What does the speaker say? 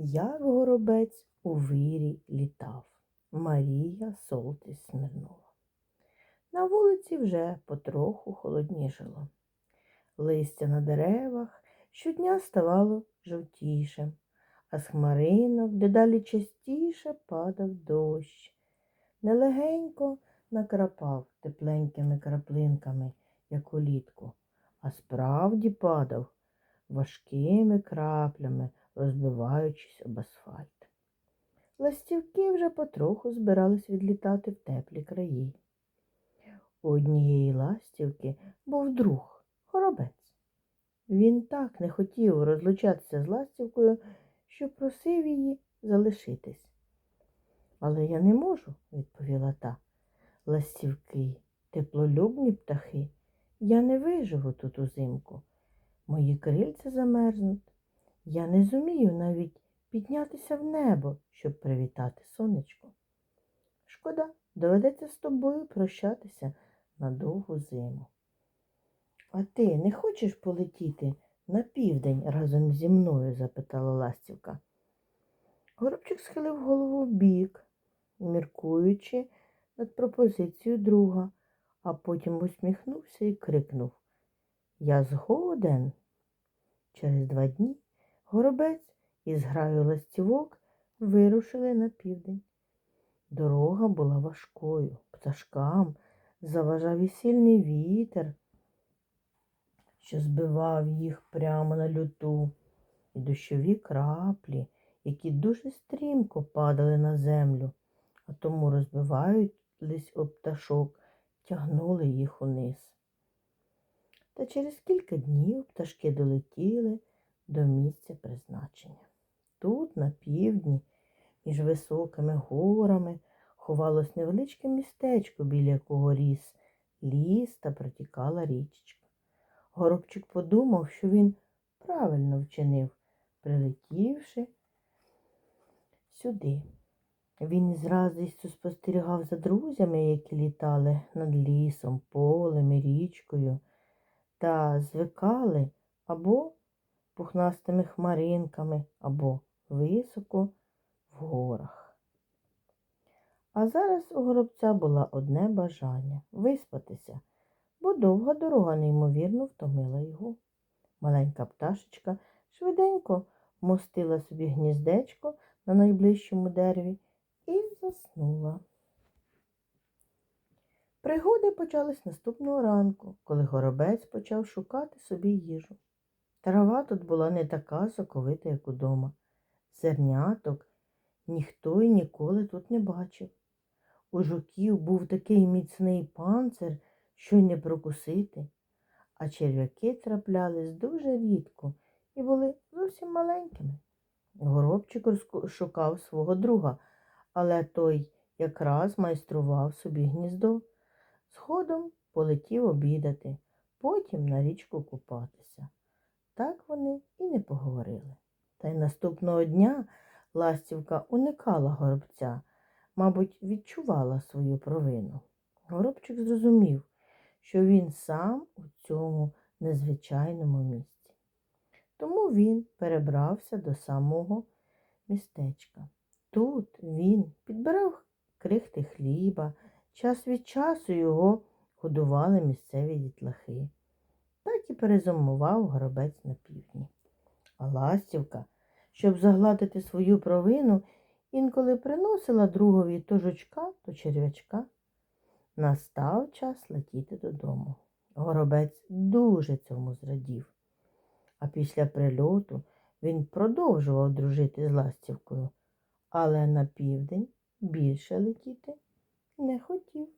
Як горобець у вирі літав. Марія Солтис Смирнова. На вулиці вже потроху холодніжило. Листя на деревах щодня ставало жовтішим, а з хмаринок дедалі частіше падав дощ. Нелегенько накрапав тепленькими краплинками, як улітку, а справді падав важкими краплями, розбиваючись об асфальт. Ластівки вже потроху збирались відлітати в теплі краї. У однієї ластівки був друг, горобець. Він так не хотів розлучатися з ластівкою, що просив її залишитись. Але я не можу, відповіла та. Ластівки, теплолюбні птахи, я не виживу тут узимку. Мої крильця замерзнуть. Я не зумію навіть піднятися в небо, щоб привітати сонечко. Шкода, доведеться з тобою прощатися на довгу зиму. А ти не хочеш полетіти на південь разом зі мною? запитала ластівка. Горобчик схилив голову в бік, міркуючи над пропозицією друга, а потім усміхнувся і крикнув Я згоден. Через два дні горобець із граю ластівок вирушили на південь. Дорога була важкою, пташкам заважав і сильний вітер, що збивав їх прямо на люту, і дощові краплі, які дуже стрімко падали на землю, а тому розбиваючись об пташок, тягнули їх униз. Та через кілька днів пташки долетіли до місця призначення. Тут, на півдні, між високими горами, ховалось невеличке містечко, біля якого ріс ліс та протікала річечка. Горобчик подумав, що він правильно вчинив, прилетівши сюди. Він із радістю спостерігав за друзями, які літали над лісом, полем і річкою, та звикали або пухнастими хмаринками, або високо в горах. А зараз у горобця було одне бажання виспатися, бо довга дорога неймовірно втомила його. Маленька пташечка швиденько мостила собі гніздечко на найближчому дереві і заснула. Пригоди почались наступного ранку, коли горобець почав шукати собі їжу. Трава тут була не така соковита, як удома. Зерняток ніхто й ніколи тут не бачив. У жуків був такий міцний панцир, що й не прокусити, а черв'яки траплялись дуже рідко і були зовсім маленькими. Горобчик шукав свого друга, але той якраз майстрував собі гніздо. Згодом полетів обідати, потім на річку купатися. Так вони і не поговорили. Та й наступного дня ластівка уникала горобця, мабуть, відчувала свою провину. Горобчик зрозумів, що він сам у цьому незвичайному місці. Тому він перебрався до самого містечка. Тут він підбирав крихти хліба, час від часу його годували місцеві дітлахи. І перезимував горобець на півдні. А ластівка, щоб загладити свою провину, інколи приносила другові то жучка, то черв'ячка. Настав час летіти додому. Горобець дуже цьому зрадів. А після прильоту він продовжував дружити з ластівкою, але на південь більше летіти не хотів.